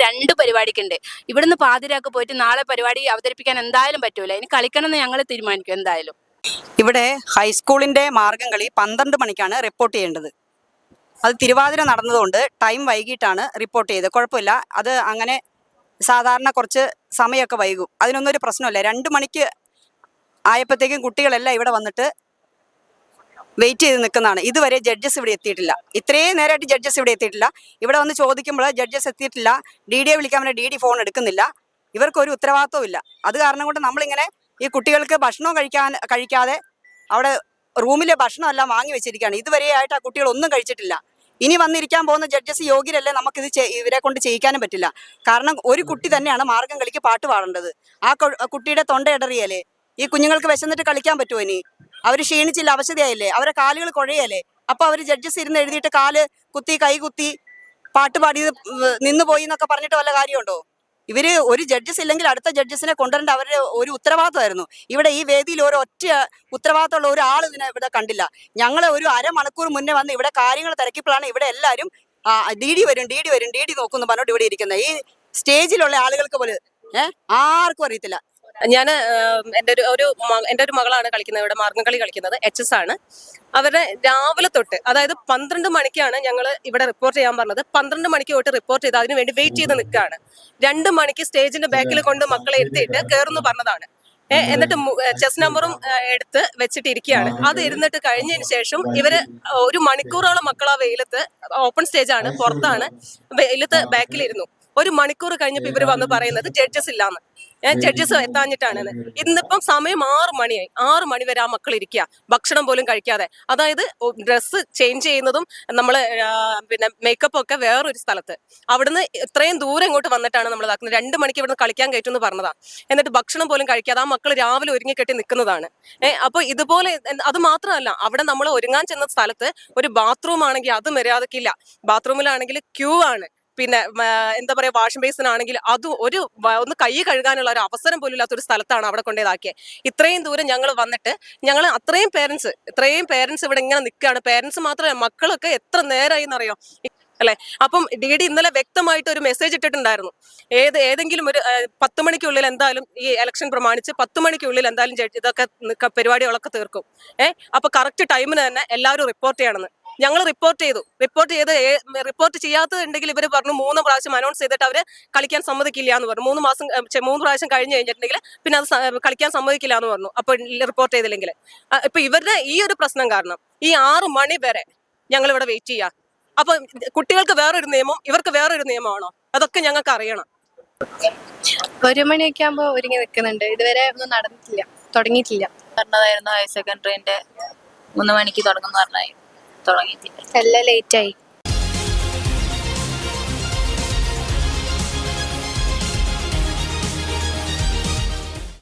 രണ്ട് പരിപാടിക്കുണ്ട്. ഇവിടുന്ന് പാതിരാക്ക് പോയിട്ട് നാളെ പരിപാടി അവതരിപ്പിക്കാൻ എന്തായാലും പറ്റൂല. ഇനി കളിക്കണം എന്ന് ഞങ്ങൾ തീരുമാനിക്കും എന്തായാലും. ഇവിടെ ഹൈസ്കൂളിന്റെ മാർഗം കളി പന്ത്രണ്ട് മണിക്കാണ് റിപ്പോർട്ട് ചെയ്യേണ്ടത്. അത് തിരുവാതിര നടന്നതുകൊണ്ട് ടൈം വൈകിട്ടാണ് റിപ്പോർട്ട് ചെയ്തത്. കുഴപ്പമില്ല. അത് അങ്ങനെ സാധാരണ കുറച്ച് സമയമൊക്കെ വൈകും. അതിനൊന്നും ഒരു പ്രശ്നമില്ല. രണ്ട് മണിക്ക് ആയപ്പോഴത്തേക്കും കുട്ടികളെല്ലാം ഇവിടെ വന്നിട്ട് വെയിറ്റ് ചെയ്ത് നിൽക്കുന്നതാണ്. ഇതുവരെ ജഡ്ജസ് ഇവിടെ എത്തിയിട്ടില്ല. ഇത്രയും നേരമായിട്ട് ജഡ്ജസ് ഇവിടെ എത്തിയിട്ടില്ല. ഇവിടെ വന്ന് ചോദിക്കുമ്പോൾ ജഡ്ജസ് എത്തിയിട്ടില്ല. ഡി ഡിയെ വിളിക്കാൻ വേണ്ടി ഡി ഡി ഫോൺ എടുക്കുന്നില്ല. ഇവർക്കൊരു ഉത്തരവാദിത്വമില്ല അത് കാരണം കൊണ്ട് നമ്മളിങ്ങനെ ഈ കുട്ടികൾക്ക് ഭക്ഷണം കഴിക്കാൻ കഴിക്കാതെ അവിടെ റൂമിലെ ഭക്ഷണം എല്ലാം വാങ്ങി വെച്ചിരിക്കുകയാണ്. ഇതുവരെ ആയിട്ട് ആ കുട്ടികൾ ഒന്നും കഴിച്ചിട്ടില്ല. ഇനി വന്നിരിക്കാൻ പോകുന്ന ജഡ്ജസ് യോഗ്യരല്ലേ നമുക്കിത് ഇവരെ കൊണ്ട് ചെയ്യിക്കാനും പറ്റില്ല. കാരണം ഒരു കുട്ടി തന്നെയാണ് മാർഗം കളിക്ക് പാട്ട് പാടേണ്ടത്. ആ കുട്ടിയുടെ തൊണ്ട ഇടറിയല്ലേ ഈ കുഞ്ഞുങ്ങൾക്ക് വിശന്നിട്ട് കളിക്കാൻ പറ്റുമോ ഇനി? അവർ ക്ഷീണിച്ചില്ല അവശതയായില്ലേ? അവരെ കാലുകൾ കുഴയല്ലേ? അപ്പൊ അവർ ജഡ്ജസ് ഇരുന്ന് എഴുതിയിട്ട് കാൽ കുത്തി കൈ കുത്തി പാട്ട് പാടി നിന്ന് പോയി എന്നൊക്കെ പറഞ്ഞിട്ട് വല്ല കാര്യമുണ്ടോ? ഇവർ ഒരു ജഡ്ജസ് ഇല്ലെങ്കിൽ അടുത്ത ജഡ്ജസിനെ കൊണ്ടുവരേണ്ട അവരുടെ ഒരു ഉത്തരവാദിത്തമായിരുന്നു ഇവിടെ ഈ വേദിയിൽ ഒരു ഒറ്റ ഉത്തരവാദിത്തമുള്ള ഒരാൾ ഇതിനെ ഇവിടെ കണ്ടില്ല. ഞങ്ങൾ ഒരു അരമണിക്കൂർ മുന്നേ വന്ന് ഇവിടെ കാര്യങ്ങൾ തിരക്കിയപ്പോഴാണ് ഇവിടെ എല്ലാവരും ഡി ഡി വരും ഡി ഡി വരും ഡി ഡി നോക്കുന്നു പറഞ്ഞോട്ട് ഇവിടെ ഇരിക്കുന്നത് ഈ സ്റ്റേജിലുള്ള ആളുകൾക്ക് പോലും ഏഹ് ആർക്കും അറിയത്തില്ല. ഞാൻ എന്റെ ഒരു ഒരു എന്റെ ഒരു മകളാണ് കളിക്കുന്നത് ഇവിടെ മാർഗംകളി കളിക്കുന്നത് എച്ച് എസ് ആണ്. അവരുടെ രാവിലെ തൊട്ട് അതായത് പന്ത്രണ്ട് മണിക്കാണ് ഞങ്ങൾ ഇവിടെ റിപ്പോർട്ട് ചെയ്യാൻ പറഞ്ഞത്. പന്ത്രണ്ട് മണിക്ക് തൊട്ട് റിപ്പോർട്ട് ചെയ്ത് അതിന് വേണ്ടി വെയിറ്റ് ചെയ്ത് നിൽക്കുകയാണ്. രണ്ട് മണിക്ക് സ്റ്റേജിന്റെ ബാക്കിൽ കൊണ്ട് മക്കളെ ഇരുത്തിയിട്ട് കയറുന്നു പറഞ്ഞതാണ്. എന്നിട്ട് ചെസ് നമ്പറും എടുത്ത് വെച്ചിട്ട് ഇരിക്കുകയാണ് അത് ഇരുന്നിട്ട് കഴിഞ്ഞതിന് ശേഷം ഇവർ ഒരു മണിക്കൂറോളം മക്കൾ ആ വെയിലത്ത് ഓപ്പൺ സ്റ്റേജ് ആണ് പുറത്താണ് വെയിലത്ത് ബാക്കിലിരുന്നു ഒരു മണിക്കൂർ കഴിഞ്ഞപ്പോൾ ഇവർ വന്ന് പറയുന്നത് ജഡ്ജസ് ഇല്ലാന്ന്. ജഡ്ജസ് എത്താഞ്ഞിട്ടാണ് ഇന്നിപ്പം സമയം ആറ് മണിയായി. ആറ് മണി വരെ ആ മക്കൾ ഇരിക്കുക ഭക്ഷണം പോലും കഴിക്കാതെ. അതായത് ഡ്രസ്സ് ചേഞ്ച് ചെയ്യുന്നതും നമ്മൾ പിന്നെ മേക്കപ്പ് ഒക്കെ വേറൊരു സ്ഥലത്ത്. അവിടുന്ന് ഇത്രയും ദൂരം ഇങ്ങോട്ട് വന്നിട്ടാണ് നമ്മൾ ഇതാക്കുന്നത്. രണ്ട് മണിക്ക് ഇവിടുന്ന് കളിക്കാൻ കയറ്റും എന്ന് പറഞ്ഞതാ. എന്നിട്ട് ഭക്ഷണം പോലും കഴിക്കാതെ ആ മക്കൾ രാവിലെ ഒരുങ്ങി കെട്ടി നിൽക്കുന്നതാണ് ഏഹ് അപ്പൊ ഇതുപോലെ അത് മാത്രമല്ല അവിടെ നമ്മൾ ഒരുങ്ങാൻ ചെന്ന സ്ഥലത്ത് ഒരു ബാത്റൂം ആണെങ്കിൽ അത് മര്യാദക്കില്ല. ബാത്റൂമിലാണെങ്കിൽ ക്യൂ ആണ്. പിന്നെ എന്താ പറയുക വാഷിംഗ് ബേസിൻ ആണെങ്കിൽ അത് ഒരു ഒന്ന് കൈ കഴുകാനുള്ള ഒരു അവസരം പോലും ഇല്ലാത്ത ഒരു സ്ഥലത്താണ് അവിടെ കൊണ്ടേതാക്കിയത് ഇത്രയും ദൂരം ഞങ്ങൾ വന്നിട്ട് ഞങ്ങൾ അത്രയും പേരൻസ് ഇത്രയും പേരൻസ് ഇവിടെ ഇങ്ങനെ നിൽക്കുകയാണ്. പേരൻസ് മാത്രമല്ല മക്കളൊക്കെ എത്ര നേരമായി എന്നറിയോ? അല്ലെ? അപ്പം ഡി ഡി ഇന്നലെ വ്യക്തമായിട്ട് ഒരു മെസ്സേജ് ഇട്ടിട്ടുണ്ടായിരുന്നു. ഏത് ഏതെങ്കിലും ഒരു പത്ത് മണിക്കുള്ളിൽ എന്തായാലും ഈ ഇലക്ഷൻ പ്രമാണിച്ച് പത്ത് മണിക്കുള്ളിൽ എന്തായാലും ഇതൊക്കെ പരിപാടികളൊക്കെ തീർക്കും. ഏഹ് അപ്പൊ കറക്റ്റ് ടൈമിന് തന്നെ എല്ലാവരും റിപ്പോർട്ട് ചെയ്യണമെന്ന്. ഞങ്ങൾ റിപ്പോർട്ട് ചെയ്തു. റിപ്പോർട്ട് ചെയ്ത് റിപ്പോർട്ട് ചെയ്യാത്തതുണ്ടെങ്കിൽ ഇവർ പറഞ്ഞു മൂന്ന് പ്രാവശ്യം അനൗൺസ് ചെയ്തിട്ട് അവർ കളിക്കാൻ സമ്മതിക്കില്ല എന്ന് പറഞ്ഞു. മൂന്ന് മാസം മൂന്ന് പ്രാവശ്യം കഴിഞ്ഞ് കഴിഞ്ഞിട്ടുണ്ടെങ്കിൽ പിന്നെ അത് കളിക്കാൻ സമ്മതിക്കില്ല എന്ന് പറഞ്ഞു. അപ്പോൾ റിപ്പോർട്ട് ചെയ്തില്ലെങ്കിൽ. ഇപ്പൊ ഇവരുടെ ഈ ഒരു പ്രശ്നം കാരണം ഈ ആറ് മണി വരെ ഞങ്ങൾ ഇവിടെ വെയിറ്റ് ചെയ്യുക അപ്പൊ കുട്ടികൾക്ക് വേറൊരു നിയമം ഇവർക്ക് വേറൊരു നിയമമാണോ? അതൊക്കെ ഞങ്ങൾക്ക് അറിയണം. ഒരു മണിയൊക്കെ ആകുമ്പോ ഒരുങ്ങി നിൽക്കുന്നുണ്ട് ഇതുവരെ ഒന്നും നടന്നിട്ടില്ല. തുടങ്ങിയിട്ടില്ല. പറഞ്ഞതായിരുന്നു ഹയർ സെക്കൻഡറിന്റെ മൂന്ന് മണിക്ക് തുടങ്ങും പറഞ്ഞായി തുടങ്ങിയിട്ടില്ല. എല്ലാം ലേറ്റ് ആയി.